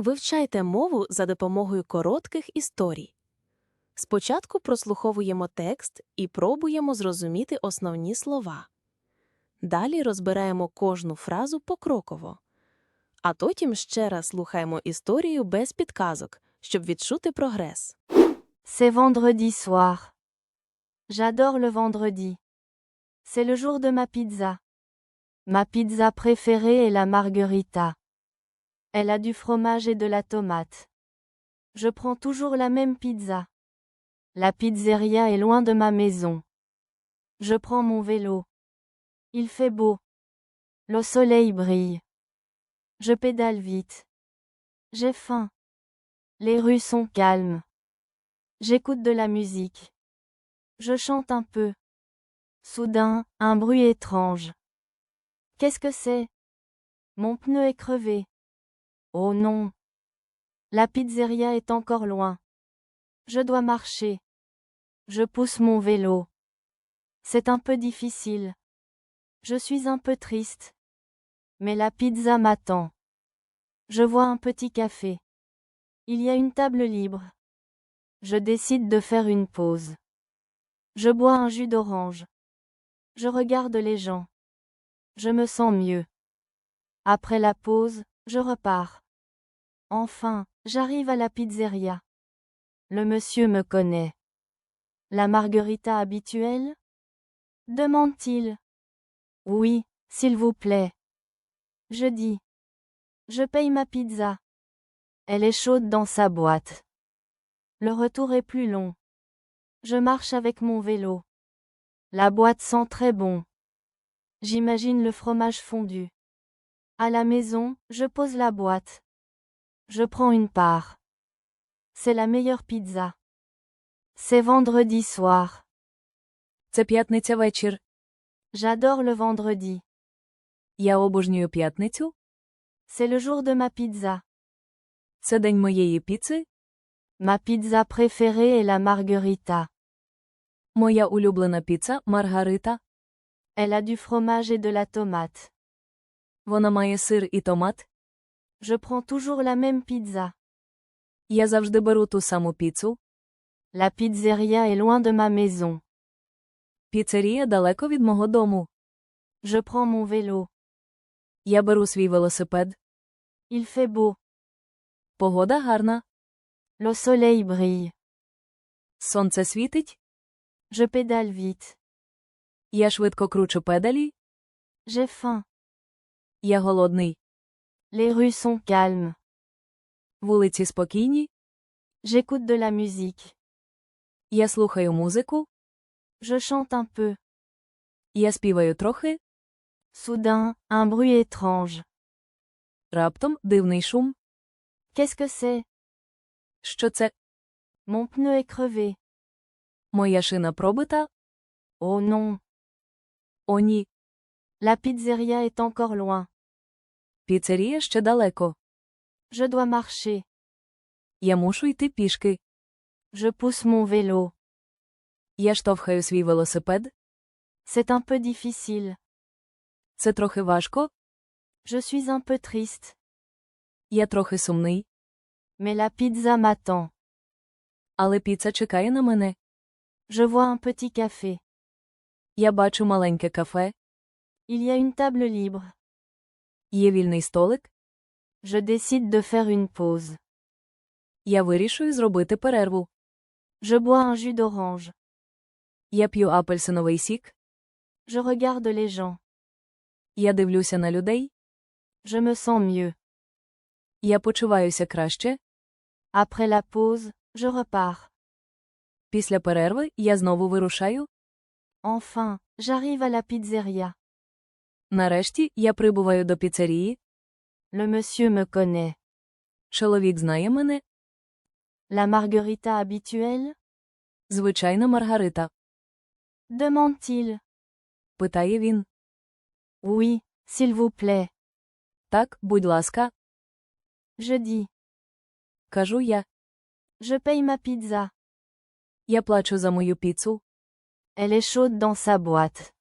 Вивчайте мову за допомогою коротких історій. Спочатку прослуховуємо текст і пробуємо зрозуміти основні слова. Далі розбираємо кожну фразу покроково. А потім ще раз слухаємо історію без підказок, щоб відчути прогрес. C'est vendredi soir. J'adore le vendredi. C'est le jour de ma pizza. Ma pizza préférée est la margherita. Elle a du fromage et de la tomate. Je prends toujours la même pizza. La pizzeria est loin de ma maison. Je prends mon vélo. Il fait beau. Le soleil brille. Je pédale vite. J'ai faim. Les rues sont calmes. J'écoute de la musique. Je chante un peu. Soudain, un bruit étrange. Qu'est-ce que c'est? Mon pneu est crevé. Oh non. La pizzeria est encore loin. Je dois marcher. Je pousse mon vélo. C'est un peu difficile. Je suis un peu triste. Mais la pizza m'attend. Je vois un petit café. Il y a une table libre. Je décide de faire une pause. Je bois un jus d'orange. Je regarde les gens. Je me sens mieux. Après la pause, je repars. Enfin, j'arrive à la pizzeria. Le monsieur me connaît. La margarita habituelle? Demande-t-il. Oui, s'il vous plaît. Je dis. Je paye ma pizza. Elle est chaude dans sa boîte. Le retour est plus long. Je marche avec mon vélo. La boîte sent très bon. J'imagine le fromage fondu. À la maison, je pose la boîte. Je prends une part. C'est la meilleure pizza. C'est vendredi soir. Це п'ятниця вечір. J'adore le vendredi. Я обожнюю п'ятницю. C'est le jour de ma pizza. Це день моєї піци. Ma pizza préférée est la margherita. Моя улюблена піца Маргарита. Elle a du fromage et de la tomate. Вона має сир і томат. Je prends toujours la même pizza. Я завжди беру ту саму піцу. La pizzeria est loin de ma maison. Піцерія далеко від мого дому. Je prends mon vélo. Я беру свій велосипед. Il fait beau. Погода гарна. Le soleil brille. Сонце світить. Je pédale vite. Я швидко кручу педалі. J'ai faim. Я голодний. Les rues sont calmes. Вулиці спокійні. J'écoute de la musique. Я слухаю музику. Je chante un peu. Я співаю трохи. Soudain, un bruit étrange. Раптом дивний шум. Qu'est-ce que c'est Що це? Mon pneu est crevé. Моя шина пробита. Oh non. О ні. La pizzeria est encore loin. Піцерія ще далеко. Je dois marcher. Я мушу йти пішки. Je pousse mon vélo. Я штовхаю свій велосипед. C'est un peu difficile. Це трохи важко. Je suis un peu triste. Я трохи сумний. Mais la pizza m'attend. Але піца чекає на мене. Je vois un petit café. Я бачу маленьке кафе. Il y a une table libre. Є вільний столик. Je décide de faire une pause. Я вирішую зробити перерву. Je bois un jus d'orange. Я п'ю апельсиновий сік. Je regarde les gens. Я дивлюся на людей. Je me sens mieux. Я почуваюся краще. Après la pause, je repars. Після перерви я знову вирушаю. Enfin, j'arrive à la pizzeria. Нарешті я прибуваю до піцерії. Le monsieur me connaît. Чоловік знає мене. La margarita habituelle Звичайна Маргарита. demande-t-il. Питає він. Oui, s'il vous plaît. Так, будь ласка, Je dis. кажу я. Je paye ma pizza. Я плачу за мою піцу. Elle est chaude dans sa boîte.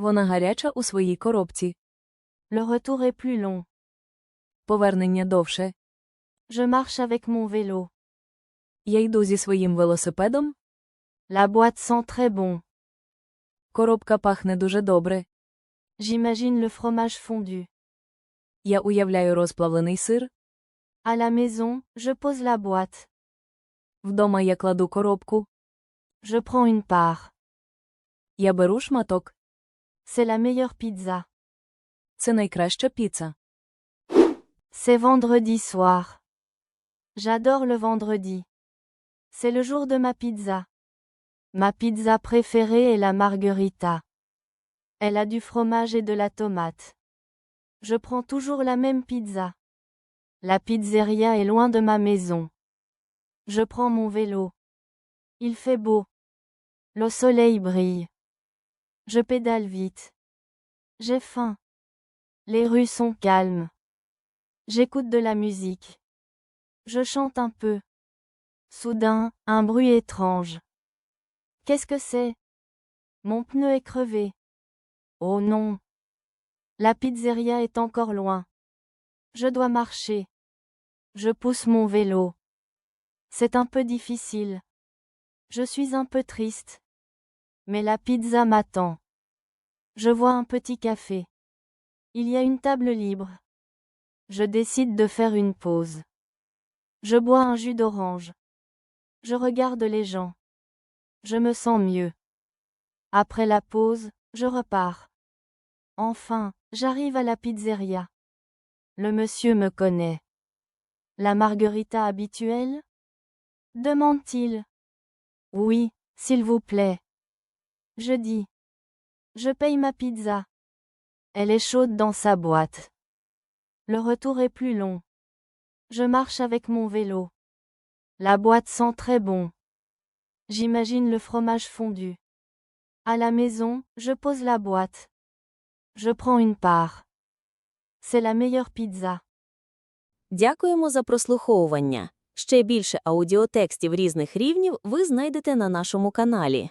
Вона гаряча у своїй коробці. Le retour est plus long. Повернення довше. Je marche avec mon vélo. Я йду зі своїм велосипедом. La boîte sent très bon. Коробка пахне дуже добре. J'imagine le fromage fondu. Я уявляю розплавлений сир. À la maison, je pose la boîte. Вдома я кладу коробку. Je prends une part. Я беру шматок. C'est la meilleure pizza. Це найкраща піца. C'est vendredi soir. J'adore le vendredi. C'est le jour de ma pizza. Ma pizza préférée est la margherita. Elle a du fromage et de la tomate. Je prends toujours la même pizza. La pizzeria est loin de ma maison. Je prends mon vélo. Il fait beau. Le soleil brille. Je pédale vite. J'ai faim. Les rues sont calmes. J'écoute de la musique. Je chante un peu. Soudain, un bruit étrange. Qu'est-ce que c'est? Mon pneu est crevé. Oh non. La pizzeria est encore loin. Je dois marcher. Je pousse mon vélo. C'est un peu difficile. Je suis un peu triste. Mais la pizza m'attend. Je vois un petit café. Il y a une table libre. Je décide de faire une pause. Je bois un jus d'orange. Je regarde les gens. Je me sens mieux. Après la pause, je repars. Enfin, j'arrive à la pizzeria. Le monsieur me connaît. La margarita habituelle? demande-t-il. Oui, s'il vous plaît. Je dis. Je paye ma pizza. Elle est chaude dans sa boîte. Le retour est plus long. Je marche avec mon vélo. La boîte sent très bon. J'imagine le fromage fondu. À la maison, je pose la boîte. Je prends une part. C'est la meilleure pizza. Дякуємо за прослуховування. Ще більше аудіотекстів різних рівнів ви знайдете на нашому каналі.